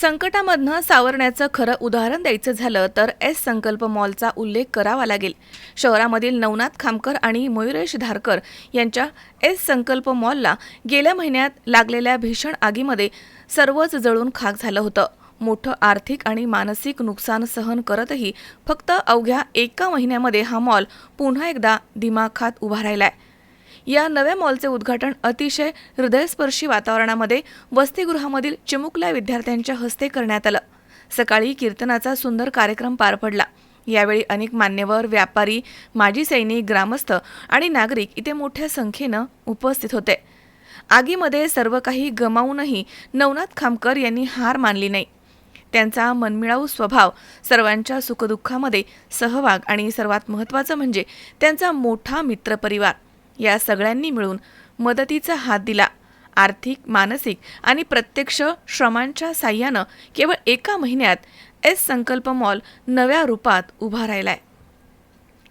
संकटामधनं सावरण्याचं खरं उदाहरण द्यायचं झालं तर एस संकल्प मॉलचा उल्लेख करावा लागेल. शहरामधील नवनाथ खामकर आणि मयुरेश धारकर यांच्या एस संकल्प मॉलला गेल्या महिन्यात लागलेल्या भीषण आगीमध्ये सर्वच जळून खाक झालं होतं. मोठं आर्थिक आणि मानसिक नुकसान सहन करतही फक्त अवघ्या एका महिन्यामध्ये हा मॉल पुन्हा एकदा दिमाखात उभा राहिलाय. या नव्या मॉलचे उद्घाटन अतिशय हृदयस्पर्शी वातावरणामध्ये वसतिगृहामधील चिमुकल्या विद्यार्थ्यांच्या हस्ते करण्यात आलं. सकाळी कीर्तनाचा सुंदर कार्यक्रम पार पडला. यावेळी अनेक मान्यवर व्यापारी माजी सैनिक ग्रामस्थ आणि नागरिक इथे मोठ्या संख्येनं उपस्थित होते. आगीमध्ये सर्व काही गमावूनही नवनाथ खामकर यांनी हार मानली नाही. त्यांचा मनमिळाऊ स्वभाव सर्वांच्या सुखदुःखामध्ये सहभाग आणि सर्वात महत्त्वाचं म्हणजे त्यांचा मोठा मित्रपरिवार. या सगळ्यांनी मिळून मदतीचा हात दिला. आर्थिक मानसिक आणि प्रत्यक्ष श्रमांच्या साह्यानं केवळ एका महिन्यात एस संकल्प मॉल नव्या रूपात उभा राहिलाय.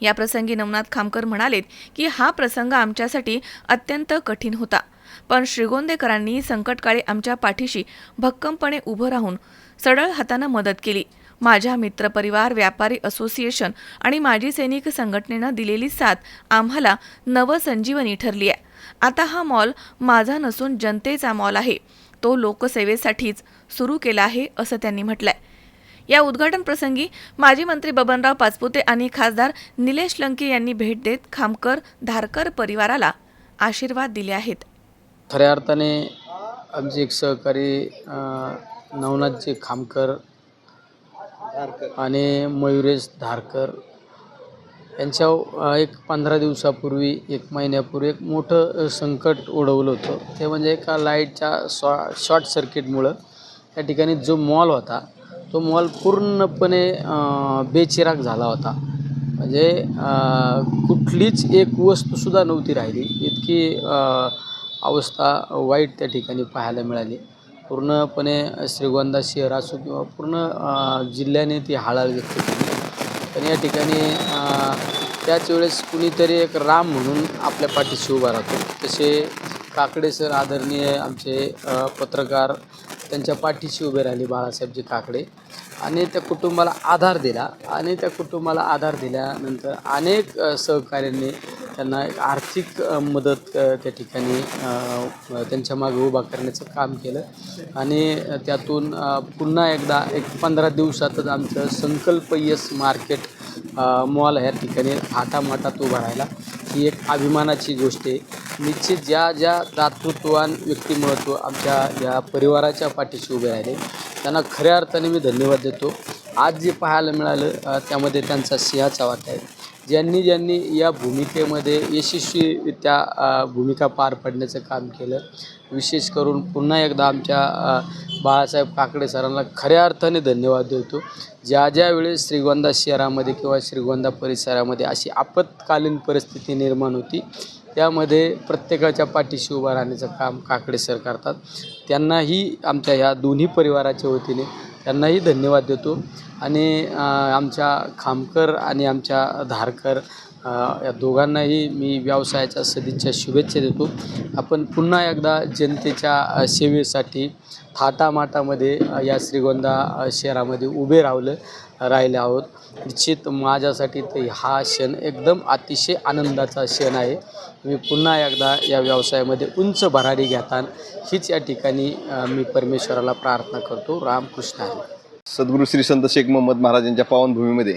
या प्रसंगी नवनाथ खामकर म्हणालेत की हा प्रसंग आमच्यासाठी अत्यंत कठीण होता. पण श्रीगोंदेकरांनी संकटकाळी आमच्या पाठीशी भक्कमपणे उभं राहून सडळ हातानं मदत केली. माझ्या मित्रपरिवार व्यापारी असोसिएशन आणि माजी सैनिक संघटनेनं दिलेली साथ आम्हाला नवसंजीवनी ठरली आहे. आता हा मॉल माझा नसून जनतेचा मॉल आहे. तो लोकसेवेसाठीच सुरू केला आहे असं त्यांनी म्हटलंय. या उद्घाटन प्रसंगी माजी मंत्री बबनराव पाचपुते आणि खासदार निलेश लंके यांनी भेट देत खामकर धारकर परिवाराला आशीर्वाद दिले आहेत. खऱ्या अर्थाने आमचे एक सहकारी नवनाथजी खामकर आणि मयुरेश धारकर. यांच्या एक पंधरा दिवसापूर्वी एक महिन्यापूर्वी एक मोठं संकट ओढवलं होतं. ते म्हणजे एका लाईटच्या शॉ शॉर्ट सर्किटमुळं त्या ठिकाणी जो मॉल होता तो मॉल पूर्णपणे बेचिराग झाला होता. म्हणजे कुठलीच एक वस्तूसुद्धा नव्हती राहिली. इतकी अवस्था वाईट त्या ठिकाणी पाहायला मिळाली. पूर्णपणे श्रीगोंदा शहर असो किंवा पूर्ण जिल्ह्याने ती हाळाळ व्यक्त केली. पण या ठिकाणी त्याच वेळेस कुणीतरी एक राम म्हणून आपल्या पाठीशी उभा राहतो. तसे काकडे सर आदरणीय आमचे पत्रकार त्यांच्या पाठीशी उभे राहिले बाळासाहेबजी काकडे. आणि त्या कुटुंबाला आधार दिला. आणि त्या कुटुंबाला आधार दिल्यानंतर अनेक सहकार्यांनी सहकाऱ्यांनी त्यांना एक आर्थिक मदत त्या ठिकाणी त्यांच्या मागे उभा करण्याचं काम केलं. आणि त्यातून पुन्हा एकदा एक पंधरा दिवसातच आमचं संकल्प यस मार्केट मॉल ह्या ठिकाणी हाटामाटात उभा राहिला. ही एक अभिमानाची गोष्ट आहे. निश्चित ज्या ज्या दातृत्वान व्यक्तिमत्व आमच्या या परिवाराच्या पाठीशी उभे राहिले त्यांना खऱ्या अर्थाने मी धन्यवाद देतो. आज जे पाहायला मिळालं त्यामध्ये त्यांचा सिंहाचा वाटा आहे. ज्यांनी ज्यांनी या भूमिकेमध्ये यशस्वीरित्या भूमिका पार पाडण्याचं काम केलं. विशेष करून पुन्हा एकदा आमच्या बाळासाहेब काकडे सरांना खऱ्या अर्थाने धन्यवाद देतो. ज्या ज्या वेळेस श्रीगोंदा शहरामध्ये किंवा श्रीगोंदा परिसरामध्ये अशी आपत्कालीन परिस्थिती निर्माण होती त्यामध्ये प्रत्येकाच्या पाठीशी उभा राहण्याचं काम काकडे सर करतात. त्यांनाही आमच्या ह्या दोन्ही परिवाराच्या वतीने त्यांनाही धन्यवाद देतो. आणि आमच्या खामकर आणि आमच्या धारकर या दोघांनाही मी व्यवसायाच्या सदिच्छा शुभेच्छा देतो. आपण पुन्हा एकदा जनतेच्या सेवेसाठी थाटामाटामध्ये या श्रीगोंदा शहरामध्ये उभे राहिलं. राहिले आहोत. निश्चित माझ्यासाठी तर हा क्षण एकदम अतिशय आनंदाचा क्षण आहे. मी पुन्हा एकदा या व्यवसायामध्ये उंच भरारी घेतान हीच या ठिकाणी मी परमेश्वराला प्रार्थना करतो. रामकृष्ण हरी. सद्गुरू श्री संत शेख मोहम्मद महाराजांच्या पावनभूमीमध्ये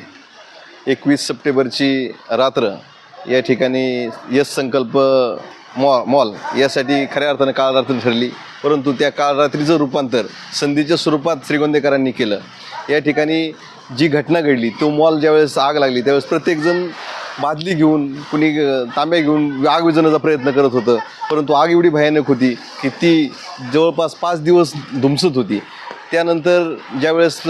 एकवीस सप्टेंबरची रात्र या ठिकाणी यश संकल्प मॉ मॉल यासाठी खऱ्या अर्थानं काळरात्री ठरली. परंतु त्या काळरात्रीचं रूपांतर संधीच्या स्वरूपात श्रीगोंदेकरांनी केलं. या ठिकाणी जी घटना घडली तो मॉल ज्यावेळेस आग लागली त्यावेळेस प्रत्येकजण बादली घेऊन कुणी तांब्या घेऊन आग विजवण्याचा प्रयत्न करत होतं. परंतु आग एवढी भयानक होती की ती जवळपास पाच दिवस धुमसत होती. त्यानंतर ज्यावेळेस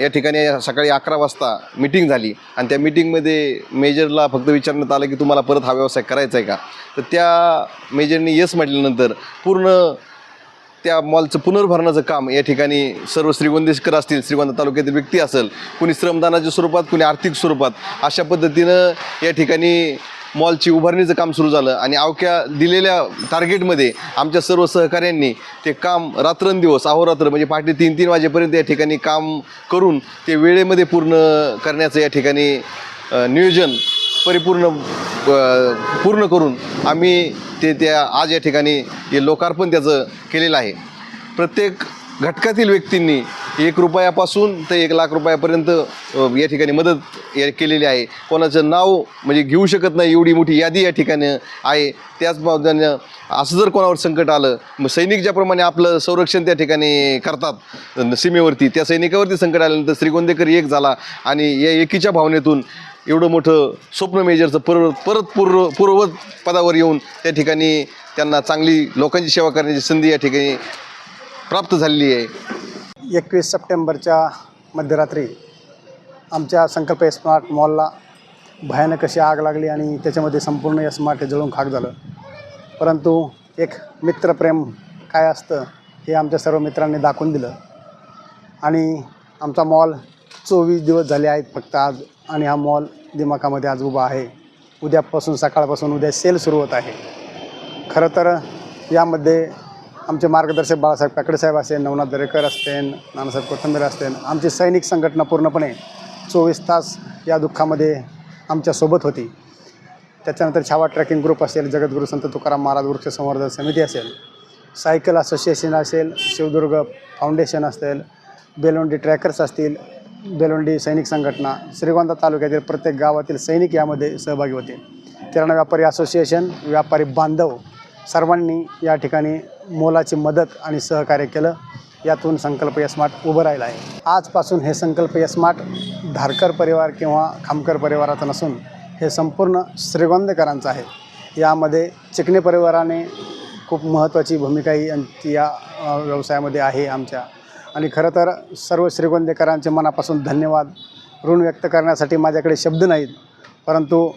या ठिकाणी सकाळी अकरा वाजता मिटिंग झाली आणि त्या मिटिंगमध्ये मेजरला फक्त विचारण्यात आलं की तुम्हाला परत हा व्यवसाय करायचा आहे का? तर त्या मेजरनी यस म्हटल्यानंतर पूर्ण त्या मॉलचं पुनर्भरणाचं काम या ठिकाणी सर्व श्रीगोंदेशकर असतील श्रीगोंदा तालुक्यातील व्यक्ती असेल कुणी श्रमदानाच्या स्वरूपात कुणी आर्थिक स्वरूपात अशा पद्धतीनं या ठिकाणी मॉलची उभारणीचं काम सुरू झालं आणि अवक्या दिलेल्या टार्गेटमध्ये आमच्या सर्व सहकाऱ्यांनी ते काम रात्रंदिवस अहोरात्र म्हणजे पहाटे तीन तीन वाजेपर्यंत या ठिकाणी काम करून ते वेळेमध्ये पूर्ण करण्याचं या ठिकाणी नियोजन परिपूर्ण अ, पूर्ण करून आम्ही ते त्या आज या ठिकाणी हे लोकार्पण त्याचं केलेलं आहे. प्रत्येक घटकातील व्यक्तींनी एक रुपयापासून ते एक लाख रुपयापर्यंत या ठिकाणी मदत या केलेली आहे. कोणाचं नाव म्हणजे घेऊ शकत नाही एवढी मोठी यादी या ठिकाणी आहे. त्याच बाबतीनं असं जर कोणावर संकट आलं मग सैनिक ज्याप्रमाणे आपलं संरक्षण त्या ठिकाणी करतात न- सीमेवरती त्या सैनिकावरती संकट आल्यानंतर श्रीगोंदेकर एक झाला आणि या एकीच्या भावनेतून एवढं मोठं स्वप्न मेजरचं पर परत पूर्व पूर्ववत पदावर येऊन त्या ठिकाणी त्यांना चांगली लोकांची सेवा करण्याची संधी या ठिकाणी प्राप्त झालेली आहे. एकवीस सप्टेंबरच्या मध्यरात्री आमच्या संकल्प स्मार्ट मॉलला भयानक अशी आग लागली आणि त्याच्यामध्ये संपूर्ण या स्मार्ट हे जळून खाक झालं. परंतु एक मित्रप्रेम काय असतं हे आमच्या सर्व मित्रांनी दाखवून दिलं. आणि आमचा मॉल चोवीस दिवस झाले आहेत फक्त आज आणि हा मॉल दिमाखामध्ये आज उभा आहे. उद्यापासून सकाळपासून उद्या सेल सुरू होत आहे. खरं तर यामध्ये आमचे मार्गदर्शक बाळासाहेब काकडे साहेब असेल नवनाथ दरेकर असतील नानासाहेब कोथंबीर असतील आमची सैनिक संघटना पूर्णपणे चोवीस तास या दुःखामध्ये आमच्यासोबत होती. त्याच्यानंतर छावा ट्रॅकिंग ग्रुप असेल जगद्गुरू संत तुकाराम महाराज वृक्ष संवर्धन समिती असेल सायकल असोसिएशन असेल शिवदुर्ग फाउंडेशन असेल बेलोंडी ट्रॅकर्स असतील बेलोंडी सैनिक संघटना श्रीगोंदा तालुक्यातील प्रत्येक गावातील सैनिक यामध्ये सहभागी होते. किराणा व्यापारी असोसिएशन व्यापारी बांधव सर्वांनी या ठिकाणी मोलाची मदत आणि सहकार्य केलं. यातून संकल्प स्मार्ट उभं राहिलं आहे. आजपासून हे संकल्प स्मार्ट धारकर परिवार किंवा खामकर परिवाराचं नसून हे संपूर्ण श्रीगोंदेकरांचं आहे. यामध्ये चिकणे परिवाराने खूप महत्त्वाची भूमिका ही या व्यवसायामध्ये आहे आमच्या. आणि खरं तर सर्व श्रीगोंदेकरांचे मनापासून धन्यवाद ऋण व्यक्त करण्यासाठी माझ्याकडे शब्द नाहीत. परंतु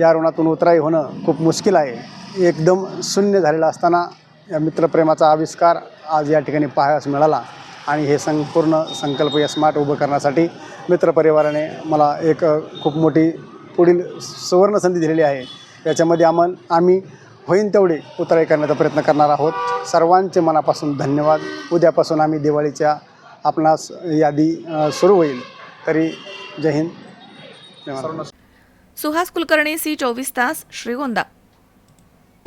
या ऋणातून उतराई होणं खूप मुश्किल आहे. एकदम शून्य झालेला असताना या मित्रप्रेमाचा आविष्कार आज या ठिकाणी पाहायला मिळाला. आणि हे संपूर्ण संकल्प या स्मार्ट उभं करण्यासाठी मित्रपरिवाराने मला एक खूप मोठी पुढील सुवर्ण संधी दिलेली आहे. याच्यामध्ये आम्हाला आम्ही होईन तेवढे उतराई करण्याचा प्रयत्न करणार आहोत. सर्वांचे मनापासून धन्यवाद. उद्यापासून आम्ही दिवाळीच्या आपणास यादी सुरू होईल. तरी जय हिंद. सुहास कुलकर्णी सी चोवीस तास श्रीगोंदा.